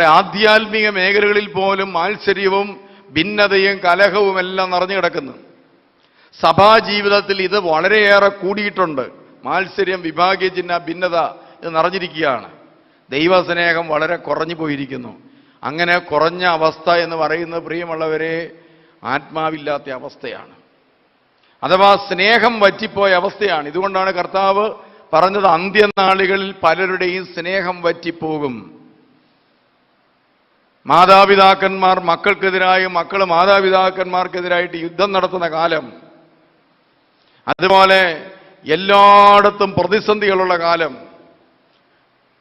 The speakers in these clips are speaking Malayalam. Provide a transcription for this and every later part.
നമ്മുടെ ആധ്യാത്മിക മേഖലകളിൽ പോലും മാത്സര്യവും ഭിന്നതയും കലഹവും എല്ലാം നിറഞ്ഞു കിടക്കുന്നു. സഭാജീവിതത്തിൽ ഇത് വളരെയേറെ കൂടിയിട്ടുണ്ട്. മാത്സര്യം വിഭാഗീയ ചിഹ്ന ഭിന്നത ഇത് നിറഞ്ഞിരിക്കുകയാണ്. ദൈവസ്നേഹം വളരെ കുറഞ്ഞു പോയിരിക്കുന്നു. അങ്ങനെ കുറഞ്ഞ അവസ്ഥ എന്ന് പറയുന്നത് പ്രിയമുള്ളവരെ ആത്മാവില്ലാത്ത അവസ്ഥയാണ്. അഥവാ സ്നേഹം വറ്റിപ്പോയ അവസ്ഥയാണ്. ഇതുകൊണ്ടാണ് കർത്താവ് പറഞ്ഞത് അന്ത്യനാളുകളിൽ പലരുടെയും സ്നേഹം വറ്റിപ്പോകും. മാതാപിതാക്കന്മാർ മക്കൾക്കെതിരായി മക്കൾ മാതാപിതാക്കന്മാർക്കെതിരായിട്ട് യുദ്ധം നടത്തുന്ന കാലം. അതുപോലെ എല്ലായിടത്തും പ്രതിസന്ധികളുള്ള കാലം.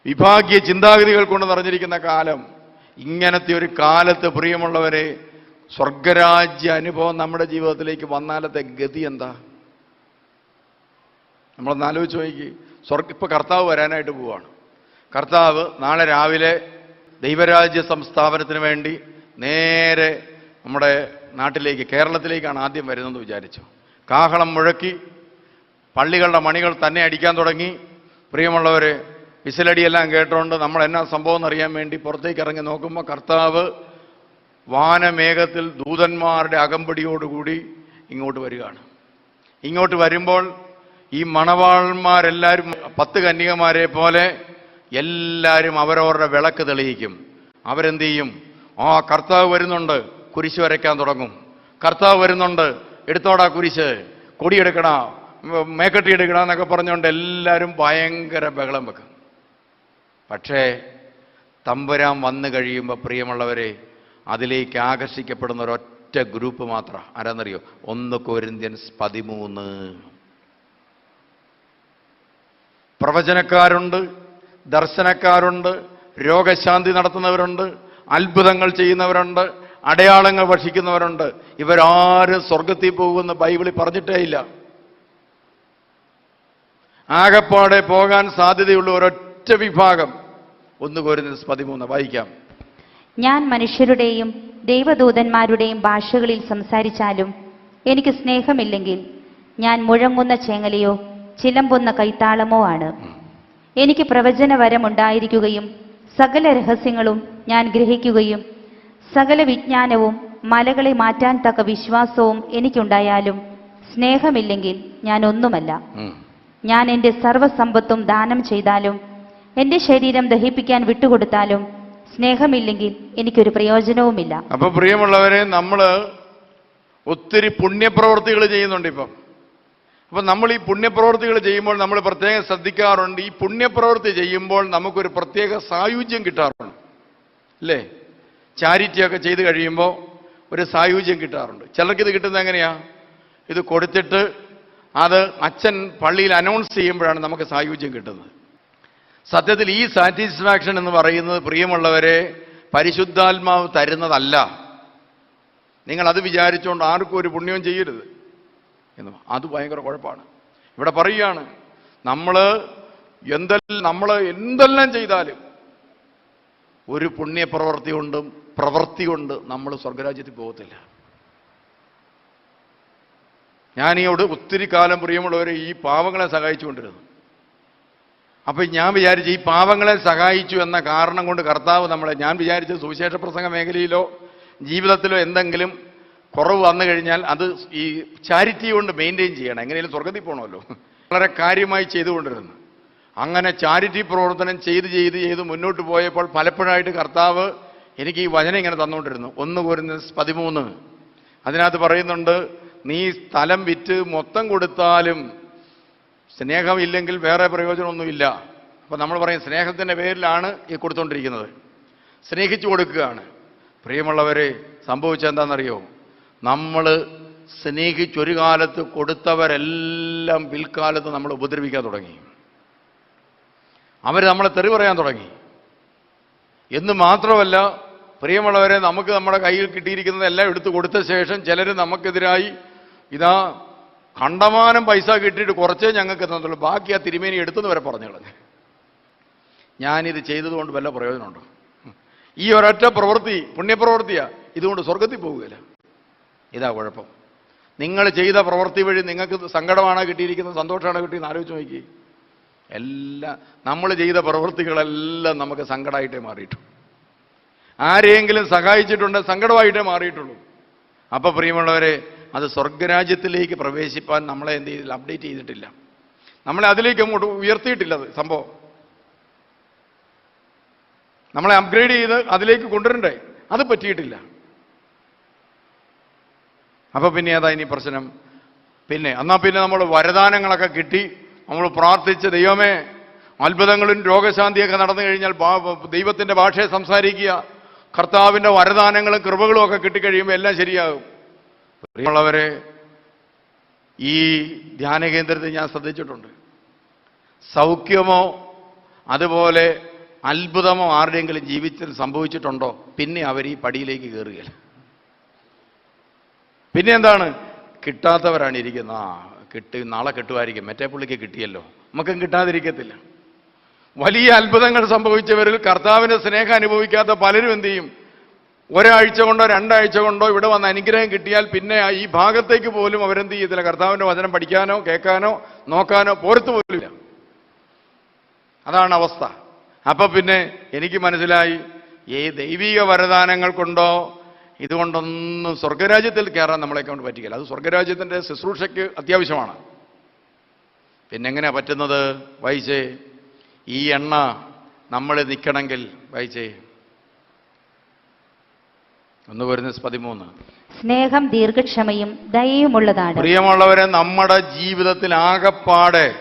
വിഭാഗീയ ചിന്താഗതികൾ കൊണ്ട് നിറഞ്ഞിരിക്കുന്ന കാലം. ഇങ്ങനത്തെ ഒരു കാലത്ത് പ്രിയമുള്ളവരെ സ്വർഗരാജ്യ അനുഭവം നമ്മുടെ ജീവിതത്തിലേക്ക് വന്നാലത്തെ ഗതി എന്താ? നമ്മളൊന്ന് ആലോചിച്ച് നോക്കി സ്വർഗ ഇപ്പൊ കർത്താവ് വരാനായിട്ട് പോവാണ്. കർത്താവ് നാളെ രാവിലെ ദൈവരാജ്യ സംസ്ഥാപനത്തിന് വേണ്ടി നേരെ നമ്മുടെ നാട്ടിലേക്ക് കേരളത്തിലേക്കാണ് ആദ്യം വരുന്നതെന്ന് വിചാരിച്ചു. കാഹളം മുഴക്കി പള്ളികളുടെ മണികൾ തന്നെ അടിക്കാൻ തുടങ്ങി. പ്രിയമുള്ളവർ വിസിലടിയെല്ലാം കേട്ടുകൊണ്ട് നമ്മൾ എന്നാ സംഭവം എന്നറിയാൻ വേണ്ടി പുറത്തേക്ക് ഇറങ്ങി നോക്കുമ്പോൾ കർത്താവ് വാനമേഘത്തിൽ ദൂതന്മാരുടെ അകമ്പടിയോടുകൂടി ഇങ്ങോട്ട് വരികയാണ്. ഇങ്ങോട്ട് വരുമ്പോൾ ഈ മണവാളന്മാരെല്ലാവരും പത്ത് കന്യകമാരെ പോലെ എല്ലാവരും അവരവരുടെ വിളക്ക് തെളിയിക്കും. അവരെന്ത് ചെയ്യും ആ കർത്താവ് വരുന്നുണ്ട്. കുരിശ് വരയ്ക്കാൻ തുടങ്ങും. കർത്താവ് വരുന്നുണ്ട്. എടുത്തോടാ കുരിശ്. കൊടിയെടുക്കണ മേക്കട്ടി എടുക്കണ എന്നൊക്കെ പറഞ്ഞുകൊണ്ട് എല്ലാവരും ഭയങ്കര ബഹളം വെക്കും. പക്ഷേ തമ്പുരാൻ വന്നു കഴിയുമ്പോൾ പ്രിയമുള്ളവരെ അതിലേക്ക് ആകർഷിക്കപ്പെടുന്ന ഒരൊറ്റ ഗ്രൂപ്പ് മാത്രം. ആരാന്നറിയോ? ഒന്ന് കോരിന്ത്യൻസ് പതിമൂന്ന്. പ്രവചനക്കാരുണ്ട്. ദർശനക്കാരുണ്ട് രോഗശാന്തി നടത്തുന്നവരുണ്ട് അത്ഭുതങ്ങൾ ചെയ്യുന്നവരുണ്ട് അടയാളങ്ങൾ ഭക്ഷിക്കുന്നവരുണ്ട് ഇവരാരും സ്വർഗത്തിൽ പോകുമെന്ന് ബൈബിളിൽ പറഞ്ഞിട്ടേ ഇല്ല ആകപ്പാടെ പോകാൻ സാധ്യതയുള്ള ഒരൊറ്റ വിഭാഗം ഒന്ന് കോരുന്ന പതിമൂന്ന് വായിക്കാം. ഞാൻ മനുഷ്യരുടെയും ദൈവദൂതന്മാരുടെയും ഭാഷകളിൽ സംസാരിച്ചാലും എനിക്ക് സ്നേഹമില്ലെങ്കിൽ ഞാൻ മുഴങ്ങുന്ന ചേങ്ങലയോ ചിലമ്പുന്ന കൈത്താളമോ ആണ്. എനിക്ക് പ്രവചനവരം ഉണ്ടായിരിക്കുകയും സകല രഹസ്യങ്ങളും ഞാൻ ഗ്രഹിക്കുകയും സകല വിജ്ഞാനവും മലകളെ മാറ്റാൻ തക്ക വിശ്വാസവും എനിക്കുണ്ടായാലും സ്നേഹമില്ലെങ്കിൽ ഞാൻ ഒന്നുമല്ല ഞാൻ എന്റെ സർവസമ്പത്തും ദാനം ചെയ്താലും എന്റെ ശരീരം ദഹിപ്പിക്കാൻ വിട്ടുകൊടുത്താലും സ്നേഹമില്ലെങ്കിൽ എനിക്കൊരു പ്രയോജനവുമില്ല. അപ്പൊ പ്രിയമുള്ളവരെ നമ്മൾ ഒത്തിരി പുണ്യപ്രവർത്തികൾ ചെയ്യുന്നുണ്ട് ഇപ്പം. അപ്പൊ നമ്മൾ ഈ പുണ്യപ്രവർത്തികൾ ചെയ്യുമ്പോൾ നമ്മൾ പ്രത്യേകം ശ്രദ്ധിക്കാറുണ്ട്. ഈ പുണ്യപ്രവൃത്തി ചെയ്യുമ്പോൾ നമുക്കൊരു പ്രത്യേക സായുജ്യം കിട്ടാറുണ്ട്. അല്ലേ? ചാരിറ്റിയൊക്കെ ചെയ്ത് കഴിയുമ്പോൾ ഒരു സായുജ്യം കിട്ടാറുണ്ട്. ചിലർക്ക് ഇത് കിട്ടുന്നത് എങ്ങനെയാ? ഇത് കൊടുത്തിട്ട് അത് അച്ഛൻ പള്ളിയിൽ അനൗൺസ് ചെയ്യുമ്പോഴാണ് നമുക്ക് സായുജ്യം കിട്ടുന്നത്. സത്യത്തിൽ ഈ സാറ്റിസ്ഫാക്ഷൻ എന്ന് പറയുന്നത് പ്രിയമുള്ളവരെ പരിശുദ്ധാത്മാവ് തരുന്നതല്ല. നിങ്ങൾ അത് വിചാരിച്ചുകൊണ്ട് ആർക്കും ഒരു പുണ്യവും ചെയ്യരുത്. എന്ന്. അത് ഭയങ്കര കുഴപ്പമാണ്. ഇവിടെ പറയുകയാണ് നമ്മൾ എന്തെല്ലാം നമ്മൾ എന്തെല്ലാം ചെയ്താലും ഒരു പുണ്യപ്രവർത്തി കൊണ്ടും പ്രവൃത്തി കൊണ്ട് നമ്മൾ സ്വർഗരാജ്യത്തിൽ പോകത്തില്ല. അവിടെ ഒത്തിരി കാലം പ്രിയമുള്ളവരെ ഈ പാവങ്ങളെ സഹായിച്ചുകൊണ്ടിരുന്നു അപ്പൊ ഞാൻ വിചാരിച്ചു ഈ പാവങ്ങളെ സഹായിച്ചു എന്ന കാരണം കൊണ്ട് കർത്താവ് നമ്മളെ ഞാൻ വിചാരിച്ച സുവിശേഷ പ്രസംഗ മേഖലയിലോ ജീവിതത്തിലോ എന്തെങ്കിലും കുറവ് വന്നു കഴിഞ്ഞാൽ അത് ഈ ചാരിറ്റി കൊണ്ട് മെയിന്റെയിൻ ചെയ്യണം. എങ്ങനെയും സ്വർഗത്തിൽ പോകണമല്ലോ വളരെ കാര്യമായി ചെയ്തുകൊണ്ടിരുന്നു. അങ്ങനെ ചാരിറ്റി പ്രവർത്തനം ചെയ്ത് ചെയ്ത് ചെയ്ത് മുന്നോട്ട് പോയപ്പോൾ പലപ്പോഴായിട്ട് കർത്താവ് എനിക്ക് ഈ വചനം ഇങ്ങനെ തന്നുകൊണ്ടിരുന്നു. ഒന്ന് കോരുന്ന പതിമൂന്ന്. അതിനകത്ത് പറയുന്നുണ്ട് നീ സ്ഥലം വിറ്റ് മൊത്തം കൊടുത്താലും സ്നേഹമില്ലെങ്കിൽ വേറെ പ്രയോജനമൊന്നുമില്ല. അപ്പോൾ നമ്മൾ പറയും സ്നേഹത്തിന്റെ പേരിലാണ് ഈ കൊടുത്തുകൊണ്ടിരിക്കുന്നത് സ്നേഹിച്ചു കൊടുക്കുകയാണ്. പ്രിയമുള്ളവരെ സംഭവിച്ചത് എന്താണെന്നറിയോ? നമ്മൾ സ്നേഹിച്ചൊരു കാലത്ത് കൊടുത്തവരെല്ലാം പിൽക്കാലത്ത് നമ്മൾ ഉപദ്രവിക്കാൻ തുടങ്ങി. അവർ നമ്മളെ തെറി പറയാൻ തുടങ്ങി. എന്ന് മാത്രമല്ല പ്രിയമുള്ളവരെ നമുക്ക് നമ്മുടെ കയ്യിൽ കിട്ടിയിരിക്കുന്നതെല്ലാം എടുത്തു കൊടുത്ത ശേഷം ചിലർ നമുക്കെതിരായി ഇതാ കണ്ടമാനം പൈസ കിട്ടിയിട്ട് കുറച്ചേ ഞങ്ങൾക്ക് തന്നുള്ളൂ ബാക്കി ആ തിരുമേനി എടുത്തെന്ന് വരെ പറഞ്ഞു കളഞ്ഞു. ഞാനിത് ചെയ്തതുകൊണ്ട് വല്ല പ്രയോജനമുണ്ടോ? ഈ ഒരൊറ്റ പ്രവൃത്തി പുണ്യപ്രവൃത്തിയാണ് ഇതുകൊണ്ട് സ്വർഗത്തിൽ പോകുകയില്ല ഇതാ കുഴപ്പം. നിങ്ങൾ ചെയ്ത പ്രവൃത്തി വഴി നിങ്ങൾക്ക് സങ്കടമാണോ കിട്ടിയിരിക്കുന്നത്? സന്തോഷമാണോ കിട്ടിയെന്ന് ആലോചിച്ച് നോക്കി. എല്ലാം നമ്മൾ ചെയ്ത പ്രവൃത്തികളെല്ലാം നമുക്ക് സങ്കടമായിട്ടേ മാറിയിട്ടുള്ളൂ. ആരെയെങ്കിലും സഹായിച്ചിട്ടുണ്ട് സങ്കടമായിട്ടേ മാറിയിട്ടുള്ളൂ. അപ്പോൾ പ്രിയമുള്ളവരെ അത് സ്വർഗരാജ്യത്തിലേക്ക് പ്രവേശിപ്പാൻ നമ്മളെ എന്ത് ചെയ്തില്ല അപ്ഡേറ്റ് ചെയ്തിട്ടില്ല. നമ്മളെ അതിലേക്ക് അങ്ങോട്ട് ഉയർത്തിയിട്ടില്ല അത് സംഭവം. നമ്മളെ അപ്ഗ്രേഡ് ചെയ്ത് അതിലേക്ക് കൊണ്ടുവരണ്ടേ? അത് പറ്റിയിട്ടില്ല. അപ്പൊ പിന്നെ ഏതാ ഇനി പ്രശ്നം? പിന്നെ എന്നാ പിന്നെ നമ്മൾ വരദാനങ്ങളൊക്കെ കിട്ടി നമ്മൾ പ്രാർത്ഥിച്ച് ദൈവമേ അത്ഭുതങ്ങളും രോഗശാന്തിയൊക്കെ നടന്നു കഴിഞ്ഞാൽ ദൈവത്തിന്റെ ഭാഷയെ സംസാരിക്കുക. കർത്താവിന്റെ വരദാനങ്ങളും കൃപകളും ഒക്കെ കിട്ടിക്കഴിയുമ്പോൾ എല്ലാം ശരിയാകും. പ്രിയമുള്ളവരെ ഈ ധ്യാന കേന്ദ്രത്തിൽ ഞാൻ ശ്രദ്ധിച്ചിട്ടുണ്ട്. സൗഖ്യമോ അതുപോലെ അത്ഭുതമോ ആരുടെയെങ്കിലും ജീവിതത്തിൽ സംഭവിച്ചിട്ടുണ്ടോ? പിന്നെ അവർ ഈ പടിയിലേക്ക് കയറുകയില്ല. പിന്നെ എന്താണ് കിട്ടാത്തവരാണ് ഇരിക്കുന്നത് ആ കിട്ടി നാളെ കിട്ടുമായിരിക്കും. മറ്റേ പുള്ളിക്ക് കിട്ടിയല്ലോ. നമുക്കും കിട്ടാതിരിക്കത്തില്ല. വലിയ അത്ഭുതങ്ങൾ സംഭവിച്ചവരിൽ കർത്താവിന്റെ സ്നേഹം അനുഭവിക്കാത്ത പലരും എന്ത് ചെയ്യും? ഒരാഴ്ച കൊണ്ടോ രണ്ടാഴ്ച കൊണ്ടോ ഇവിടെ വന്ന് അനുഗ്രഹം കിട്ടിയാൽ പിന്നെ ഈ ഭാഗത്തേക്ക് പോലും അവരെന്ത് ചെയ്യത്തില്ല? കർത്താവിന്റെ വചനം പഠിക്കാനോ കേൾക്കാനോ നോക്കാനോ പോരത്തു പോലുമില്ല. അതാണ് അവസ്ഥ. അപ്പൊ പിന്നെ എനിക്ക് മനസ്സിലായി ഈ ദൈവിക വരദാനങ്ങൾ കൊണ്ടോ ഇതുകൊണ്ടൊന്നും സ്വർഗരാജ്യത്തിൽ കയറാൻ നമ്മളെ കൊണ്ട് പറ്റിക്കില്ല. അത് സ്വർഗരാജ്യത്തിന്റെ ശുശ്രൂഷയ്ക്ക് അത്യാവശ്യമാണ്. പിന്നെ എങ്ങനെയാ പറ്റുന്നത്? വായിച്ചേ ഈ എണ്ണ നമ്മൾ നിൽക്കണമെങ്കിൽ വായിച്ചേ ഒന്ന് വരുന്ന പതിമൂന്ന്. സ്നേഹം ദീർഘക്ഷമയും ദയയുമുള്ളതാണ്. പ്രിയമുള്ളവരെ നമ്മുടെ ജീവിതത്തിൽ ആകപ്പാടെ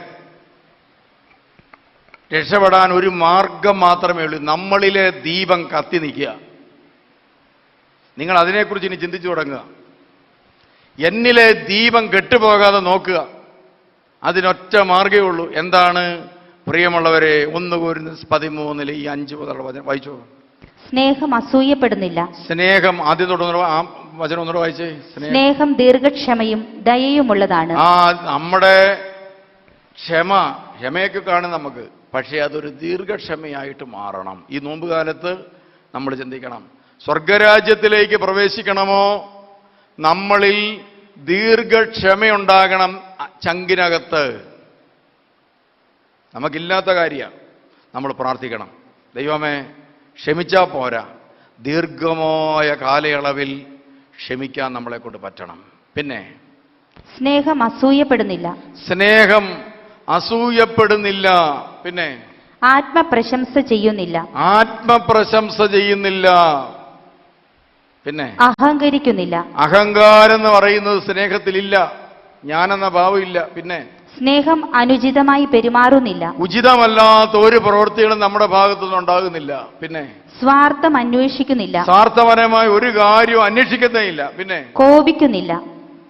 രക്ഷപ്പെടാൻ ഒരു മാർഗം മാത്രമേ ഉള്ളൂ. നമ്മളിലെ ദീപം കത്തി നിൽക്കുക. നിങ്ങൾ അതിനെക്കുറിച്ച് ഇനി ചിന്തിച്ചു തുടങ്ങുക. എന്നിലെ ദീപം കെട്ടുപോകാതെ നോക്കുക. അതിനൊറ്റ മാർഗമേ ഉള്ളൂ. എന്താണ്? പ്രിയമുള്ളവരെ ഒന്ന് കോരുന്ന പതിമൂന്നിൽ ഈ അഞ്ച് മുതലുള്ള വചനം വായിച്ചോ? സ്നേഹം അസൂയപ്പെടുന്നില്ല. സ്നേഹം ആദ്യം തുടർന്ന് ആ വചനം ഒന്നുകൂടെ വായിച്ചേ? സ്നേഹം. സ്നേഹം ദീർഘക്ഷമയും ദയയുമുള്ളതാണ്. ആ നമ്മുടെ ക്ഷമ ക്ഷമയൊക്കെ കാണും നമുക്ക്. പക്ഷേ അതൊരു ദീർഘക്ഷമയായിട്ട് മാറണം. ഈ നോമ്പ് കാലത്ത് നമ്മൾ ചിന്തിക്കണം. സ്വർഗരാജ്യത്തിലേക്ക് പ്രവേശിക്കണമോ? നമ്മളിൽ ദീർഘക്ഷമയുണ്ടാകണം ചങ്കിനകത്ത്. നമുക്കില്ലാത്ത കാര്യമാണ്. നമ്മൾ പ്രാർത്ഥിക്കണം. ദൈവമേ ക്ഷമിച്ചാൽ പോരാ. ദീർഘമായ കാലയളവിൽ ക്ഷമിക്കാൻ നമ്മളെ കൊണ്ട് പറ്റണം. പിന്നെ? സ്നേഹം അസൂയപ്പെടുന്നില്ല. സ്നേഹം അസൂയപ്പെടുന്നില്ല. പിന്നെ? ആത്മപ്രശംസ ചെയ്യുന്നില്ല. ആത്മപ്രശംസ ചെയ്യുന്നില്ല. പിന്നെ? അഹങ്കരിക്കുന്നില്ല. അഹങ്കാരം എന്ന് പറയുന്നത് സ്നേഹത്തിലില്ല ഞാനെന്ന ഇല്ല പിന്നെ? സ്നേഹം അനുചിതമായി പെരുമാറുന്നില്ല. ഉചിതമല്ലാത്ത ഒരു പ്രവൃത്തികളും നമ്മുടെ ഭാഗത്തുനിന്ന് ഉണ്ടാകുന്നില്ല പിന്നെ? സ്വാർത്ഥം അന്വേഷിക്കുന്നില്ല. സ്വാർത്ഥപരമായ ഒരു കാര്യവും അന്വേഷിക്കത്തേ ഇല്ല പിന്നെ? കോപിക്കുന്നില്ല.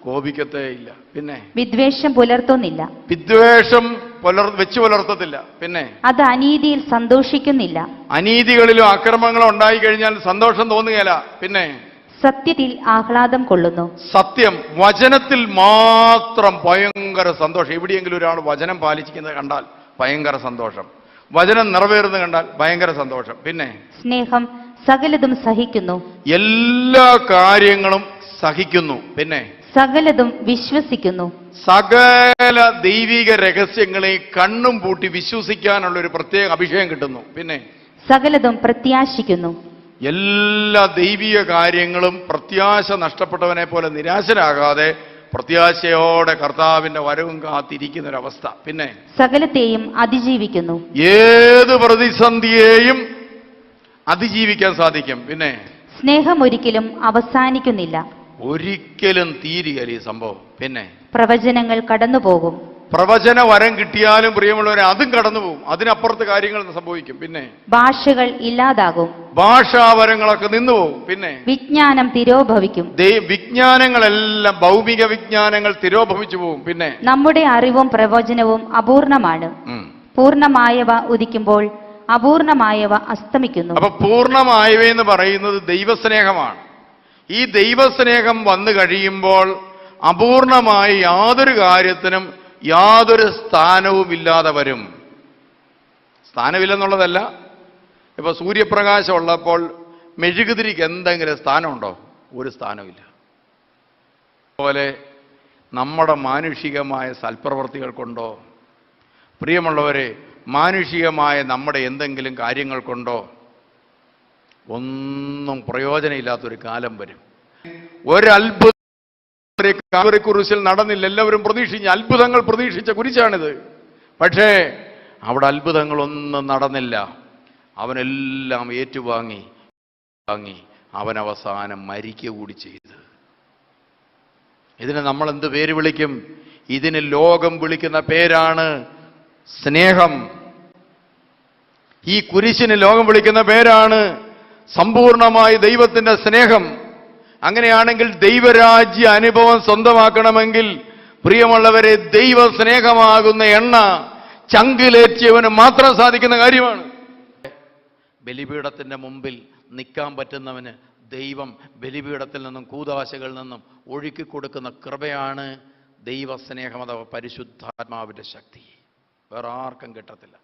കോപിക്കത്തേ ഇല്ല പിന്നെ? വിദ്വേഷം പുലർത്തുന്നില്ല. വിദ്വേഷം വെച്ചു പുലർത്തത്തില്ല. പിന്നെ? അത് അനീതിയിൽ സന്തോഷിക്കുന്നില്ല. അനീതികളിലും അക്രമങ്ങളും ഉണ്ടായി കഴിഞ്ഞാൽ സന്തോഷം തോന്നുകയല്ല. പിന്നെ? സത്യത്തിൽ ആഹ്ലാദം കൊള്ളുന്നു. സത്യം വചനത്തിൽ മാത്രം ഭയങ്കര സന്തോഷം. എവിടെയെങ്കിലും ഒരാൾ വചനം പാലിച്ചിരിക്കുന്നത് കണ്ടാൽ ഭയങ്കര സന്തോഷം. വചനം നിറവേറുന്നത് കണ്ടാൽ ഭയങ്കര സന്തോഷം. പിന്നെ? സ്നേഹം സകലതും സഹിക്കുന്നു. എല്ലാ കാര്യങ്ങളും സഹിക്കുന്നു. പിന്നെ? സകലതും വിശ്വസിക്കുന്നു. സകല ദൈവിക രഹസ്യങ്ങളെ കണ്ണും പൂട്ടി വിശ്വസിക്കാനുള്ള ഒരു പ്രത്യേക അഭിഷേകം കിട്ടുന്നു. പിന്നെ? സകലതും പ്രത്യാശിക്കുന്നു. എല്ലാ ദൈവിക കാര്യങ്ങളും പ്രത്യാശ നഷ്ടപ്പെട്ടവനെ പോലെ നിരാശരാകാതെ പ്രത്യാശയോടെ കർത്താവിന്റെ വരവും കാത്തിരിക്കുന്ന ഒരവസ്ഥ പിന്നെ? സകലത്തെയും അതിജീവിക്കുന്നു. ഏത് പ്രതിസന്ധിയെയും അതിജീവിക്കാൻ സാധിക്കും. പിന്നെ? സ്നേഹം ഒരിക്കലും അവസാനിക്കുന്നില്ല. ഒരിക്കലും തീരുകയല്ല ഈ സംഭവം. പിന്നെ? പ്രവചനങ്ങൾ കടന്നുപോകും. പ്രവചന വരം കിട്ടിയാലും പ്രിയമുള്ളവരെ അതും കടന്നുപോകും. അതിനപ്പുറത്ത് കാര്യങ്ങൾ സംഭവിക്കും. പിന്നെ? ഭാഷകൾ ഇല്ലാതാകും. ഭാഷാവരങ്ങളൊക്കെ നിന്നുപോകും. പിന്നെ? വിജ്ഞാനം തിരോഭവിക്കും. വിജ്ഞാനങ്ങളെല്ലാം ഭൗമിക വിജ്ഞാനങ്ങൾ തിരോഭവിച്ചു പോകും. പിന്നെ? നമ്മുടെ അറിവും പ്രവചനവും അപൂർണമാണ്. പൂർണമായവ ഉദിക്കുമ്പോൾ അപൂർണമായവ അസ്തമിക്കുന്നു. അപ്പൊ പൂർണമായവയെന്ന് പറയുന്നത് ദൈവസ്നേഹമാണ്. ഈ ദൈവസ്നേഹം വന്നു കഴിയുമ്പോൾ അപൂർണമായി യാതൊരു കാര്യത്തിനും യാതൊരു സ്ഥാനവും ഇല്ലാതെ വരും. സ്ഥാനമില്ലെന്നുള്ളതല്ല. ഇപ്പൊ സൂര്യപ്രകാശം ഉള്ളപ്പോൾ മെഴുകുതിരിക്ക് എന്തെങ്കിലും സ്ഥാനമുണ്ടോ? ഒരു സ്ഥാനമില്ല അതുപോലെ നമ്മുടെ മാനുഷികമായ സൽപ്രവർത്തികൾ കൊണ്ടോ പ്രിയമുള്ളവരെ മാനുഷികമായ നമ്മുടെ എന്തെങ്കിലും കാര്യങ്ങൾ കൊണ്ടോ ഒന്നും പ്രയോജനമില്ലാത്തൊരു കാലം വരും. ഒരത്ഭുതം കുരിശിൽ നടന്നില്ല. എല്ലാവരും പ്രതീക്ഷിച്ച അത്ഭുതങ്ങൾ പ്രതീക്ഷിച്ച കുരിശാണിത്. പക്ഷേ അവിടെ അത്ഭുതങ്ങളൊന്നും നടന്നില്ല. അവനെല്ലാം ഏറ്റുവാങ്ങി വാങ്ങി അവൻ അവസാനം മരിക്കുക കൂടി ചെയ്ത്. ഇതിനെ നമ്മൾ എന്ത് പേര് വിളിക്കും? ഇതിന് ലോകം വിളിക്കുന്ന പേരാണ് സ്നേഹം. ഈ കുരിശിന് ലോകം വിളിക്കുന്ന പേരാണ് സമ്പൂർണമായി ദൈവത്തിന്റെ സ്നേഹം. അങ്ങനെയാണെങ്കിൽ ദൈവരാജ്യ അനുഭവം സ്വന്തമാക്കണമെങ്കിൽ പ്രിയമുള്ളവരെ ദൈവ സ്നേഹമാകുന്ന എണ്ണ ചങ്കിലേറ്റിയവന് മാത്രം സാധിക്കുന്ന കാര്യമാണ്. ബലിപീഠത്തിന്റെ മുമ്പിൽ നിൽക്കാൻ പറ്റുന്നവന് ദൈവം ബലിപീഠത്തിൽ നിന്നും കൂതാശകളിൽ നിന്നും ഒഴുക്കി കൊടുക്കുന്ന കൃപയാണ് ദൈവസ്നേഹം അഥവാ പരിശുദ്ധാത്മാവിന്റെ ശക്തി. വേറെ ആർക്കും കിട്ടത്തില്ല.